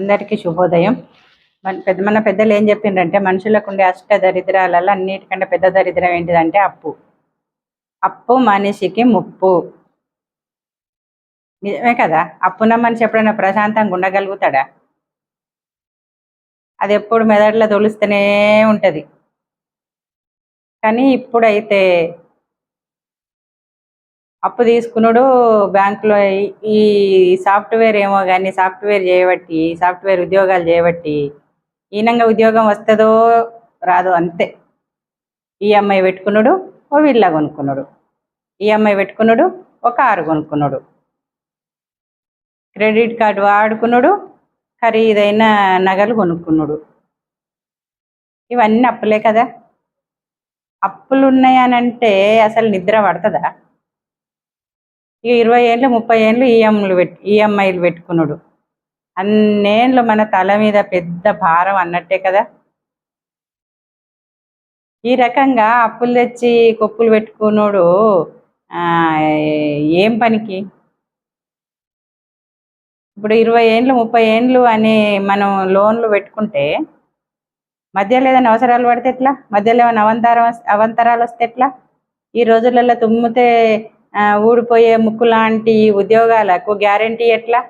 అందరికీ శుభోదయం. మన పెద్ద మన పెద్దలు ఏం చెప్పిండ్రంటే మనుషులకు ఉండే అష్ట దరిద్రాలలో అన్నిటికంటే పెద్ద దరిద్రం ఏంటిదంటే అప్పు. అప్పు మనిషికి ముప్పు. నిజమే కదా? అప్పున మనిషి ఎప్పుడైనా ప్రశాంతంగా ఉండగలుగుతాడా? అది ఎప్పుడు మెదడులో తొలుస్తూనే ఉంటుంది. కానీ ఇప్పుడైతే అప్పు తీసుకున్నాడు బ్యాంకులో. ఈ- సాఫ్ట్వేర్ ఏమో కానీ సాఫ్ట్వేర్ చేయబట్టి సాఫ్ట్వేర్ ఉద్యోగాలు చేయబట్టి ఈనంగా ఉద్యోగం వస్తుందో రాదో అంతే. ఈఎంఐ పెట్టుకున్నాడు ఓ విల్లా కొనుక్కున్నాడు. ఈఎంఐ పెట్టుకున్నాడు ఒక కారు కొనుక్కున్నాడు. క్రెడిట్ కార్డు వాడుకున్నాడు ఖరీదైన నగలు కొనుక్కున్నాడు. ఇవన్నీ అప్పులే కదా. అప్పులు ఉన్నాయనంటే అసలు నిద్ర పడుతుందా? ఇక ఇరవై ఏళ్ళు ముప్పై ఏళ్ళు ఈఎంలు పెట్ ఈఎంఐలు పెట్టుకున్నాడు. అన్నేళ్ళు మన తల మీద పెద్ద భారం అన్నట్టే కదా. ఈ రకంగా అప్పులు తెచ్చి కొప్పులు పెట్టుకున్నాడు ఆ, ఏం పనికి? ఇప్పుడు ఇరవై ఏండ్లు ముప్పై ఏండ్లు అని మనం లోన్లు పెట్టుకుంటే మధ్యలో ఏదైనా అవసరాలు పడితే ఎట్లా? మధ్యలో ఏమైనా అవంతరం అవంతరాలు వస్తే ఎట్లా? ఈ రోజులలో తుమ్మితే ఊడిపోయే ముక్కు లాంటి ఉద్యోగాలకు గ్యారంటీ ఎట్లా?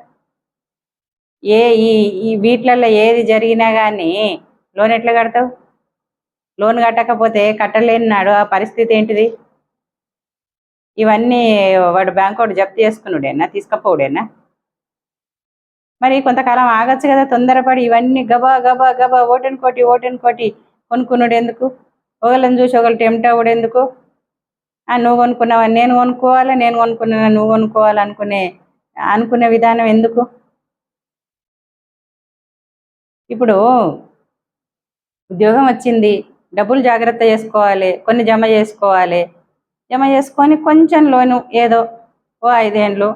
ఏ ఈ ఈ వీటిలలో ఏది జరిగినా కానీ లోన్ ఎట్లా కడతావు? లోన్ కట్టకపోతే కట్టలేని నాడు ఆ పరిస్థితి ఏంటిది? ఇవన్నీ వాడు బ్యాంక్ వాడు జప్తు చేసుకున్నాడేనా తీసుకపోవడేనా? మరి కొంతకాలం ఆగచ్చు కదా తొందరపడి ఇవన్నీ గబా గబా గబా ఓటెన్ కోటి ఓటెన్ కోటి కొనుక్కున్నాడు ఎందుకు ఒకళ్ళని చూసి ఒకళ్ళు టెంప్ట్ అవ్వడు ఎందుకు నువ్వు కొనుక్కున్నావా? నేను కొనుక్కోవాలా? నేను కొనుక్కున్నా నువ్వు కొనుక్కోవాలి? అనుకునే అనుకునే విధానం ఎందుకు? ఇప్పుడు ఉద్యోగం వచ్చింది డబ్బులు జాగ్రత్త చేసుకోవాలి కొన్ని జమ చేసుకోవాలి. జమ చేసుకొని కొంచెం లోను ఏదో ఓ ఐదేండ్లు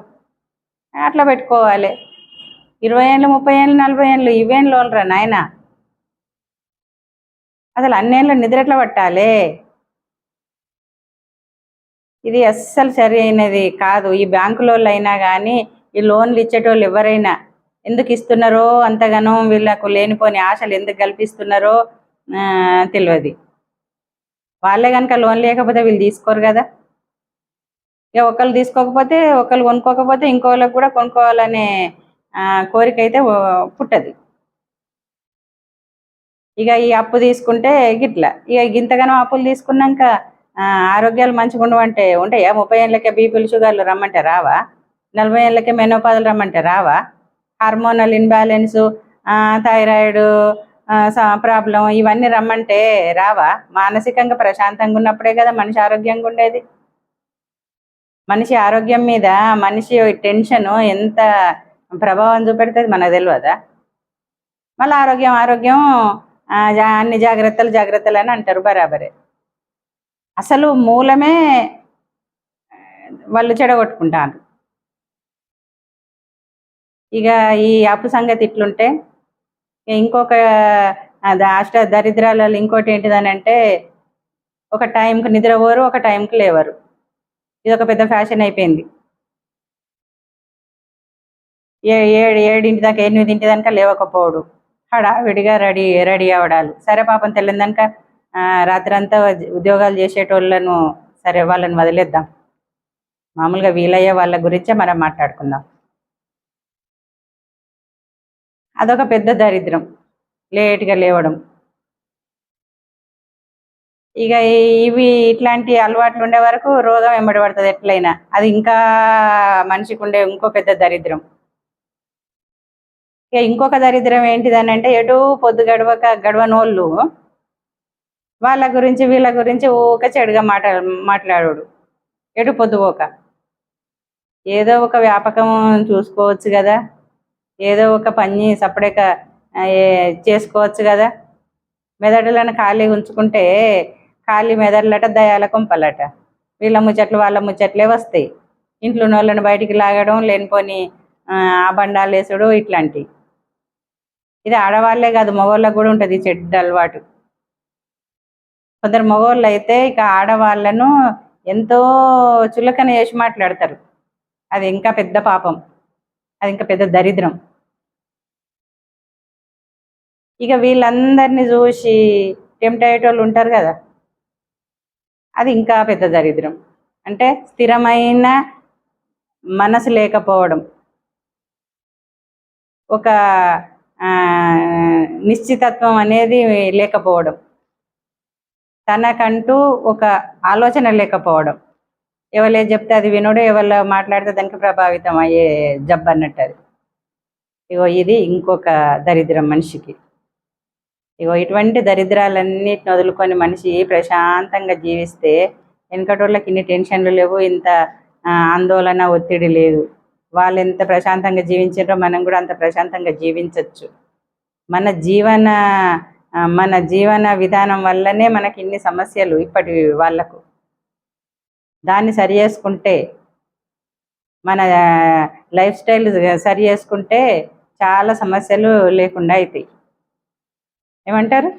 అట్లా పెట్టుకోవాలి. ఇరవై ఏళ్ళు ముప్పై ఏళ్ళు నలభై ఏళ్ళు ఇవేం లోన్ రా నాయన? అసలు అన్నేళ్ళు నిద్ర ఎట్లా పట్టాలి? ఇది అస్సలు సరి అయినది కాదు. ఈ బ్యాంకులోళ్ళు అయినా కానీ ఈ లోన్లు ఇచ్చేటోళ్ళు ఎవరైనా ఎందుకు ఇస్తున్నారో అంతగానో వీళ్ళకు లేనిపోని ఆశలు ఎందుకు కల్పిస్తున్నారో తెలియదు వాళ్ళే కనుక లోన్ లేకపోతే వీళ్ళు తీసుకోరు కదా. ఇక ఒకళ్ళు తీసుకోకపోతే ఒకళ్ళు కొనుక్కోకపోతే ఇంకోళ్ళకి కూడా కొనుక్కోవాలనే కోరిక అయితే పుట్టదు. ఇక ఈ అప్పు తీసుకుంటే గిట్ల. ఇక ఇంతగానో అప్పులు తీసుకున్నాక ఆరోగ్యాలు మంచిగా ఉండవంటే ఉంటాయా? ముప్పై ఏళ్ళకే బీపీలు షుగర్లు రమ్మంటే రావా? నలభై ఏళ్ళకే మెనోపాదులు రమ్మంటే రావా? హార్మోనల్ ఇన్బ్యాలెన్స్ థైరాయిడ్ ప్రాబ్లం ఇవన్నీ రమ్మంటే రావా? మానసికంగా ప్రశాంతంగా ఉన్నప్పుడే కదా మనిషి ఆరోగ్యంగా ఉండేది. మనిషి ఆరోగ్యం మీద మనిషి టెన్షన్ ఎంత ప్రభావం చూపెడుతుంది మనకు తెలియదా మళ్ళీ ఆరోగ్యం ఆరోగ్యం అన్ని జాగ్రత్తలు జాగ్రత్తలు అని అంటారు బరాబరే. అసలు మూలమే వాళ్ళు చెడగొట్టుకుంటారు. ఇక ఈ అప్పు సంగతి ఇట్లుంటే ఇంకొక అష్ట దరిద్రాలలో ఇంకోటి ఏంటిదని అంటే ఒక టైంకి నిద్రపోరు ఒక టైంకి లేవరు. ఇది ఒక పెద్ద ఫ్యాషన్ అయిపోయింది. ఏ ఏడు ఏడింటి దాకా ఎనిమిదింటి దాకా లేవకపోవడు. హడావిడిగా రెడీ రెడీ అవడాలు సరే పాపం తెల్లిందనక రాత్రంతా ఉద్యోగాలు చేసేటోళ్ళను సరే వాళ్ళని వదిలేద్దాం. మామూలుగా వీలయ్యే వాళ్ళ గురించే మనం మాట్లాడుకుందాం. అదొక పెద్ద దరిద్రం లేట్గా లేవడం. ఇక ఇవి ఇట్లాంటి అలవాట్లు ఉండే వరకు రోగం వెంబడి పడుతుంది ఎట్లయినా. అది ఇంకా మనిషికి ఉండే ఇంకో పెద్ద దరిద్రం. ఇక ఇంకొక దరిద్రం ఏంటిదని అంటే ఎటు పొద్దు గడవక గడవనోళ్ళు వాళ్ళ గురించి వీళ్ళ గురించి ఊక చెడుగా మాట్లా మాట్లాడాడు. ఎటు పొద్దుపోక ఏదో ఒక వ్యాపకం చూసుకోవచ్చు కదా. ఏదో ఒక పని సపరేక చేసుకోవచ్చు కదా. మెదడులను ఖాళీ ఉంచుకుంటే ఖాళీ మెదడులట దయాల కొంపలట. వీళ్ళ ముచ్చట్లు వాళ్ళ ముచ్చట్లే వస్తాయి. ఇంట్లో ఉన్న వాళ్ళని బయటికి లాగడం లేనిపోని ఆ, బండాలు వేసుడు ఇట్లాంటి ఇది ఆడవాళ్ళే కాదు మగవాళ్ళకు కూడా ఉంటుంది చెడ్డ అలవాటు. కొందరు మగవాళ్ళు అయితే ఇక ఆడవాళ్ళను ఎంతో చులకన చేసి మాట్లాడతారు. అది ఇంకా పెద్ద పాపం. అది ఇంకా పెద్ద దరిద్రం. ఇక వీళ్ళందరినీ చూసి టెంప్ట్ అయ్యేటోళ్ళు ఉంటారు కదా. అది ఇంకా పెద్ద దరిద్రం. అంటే స్థిరమైన మనసు లేకపోవడం. ఒక నిశ్చితత్వం అనేది లేకపోవడం. తనకంటూ ఒక ఆలోచన లేకపోవడం. ఎవరు ఏది చెప్తే అది వినడు ఎవరు మాట్లాడితే దానికి ప్రభావితం అయ్యే జబ్బు అన్నట్టు అది. ఇగో ఇది ఇంకొక దరిద్రం మనిషికి. ఇగో ఇటువంటి దరిద్రాలన్నిటిని వదులుకొని మనిషి ప్రశాంతంగా జీవిస్తే వెనకటోళ్ళకి ఇన్ని టెన్షన్లు లేవు ఇంత ఆందోళన ఒత్తిడి లేదు. వాళ్ళు ఎంత ప్రశాంతంగా జీవించారో మనం కూడా అంత ప్రశాంతంగా జీవించవచ్చు మన జీవన మన జీవన విధానం వల్లనే మనకి ఇన్ని సమస్యలు ఇప్పటి వాళ్ళకు. దాన్ని సరి చేసుకుంటే మన లైఫ్ స్టైల్ సరి చేసుకుంటే చాలా సమస్యలు లేకుండా అవుతాయి ఏమంటారు?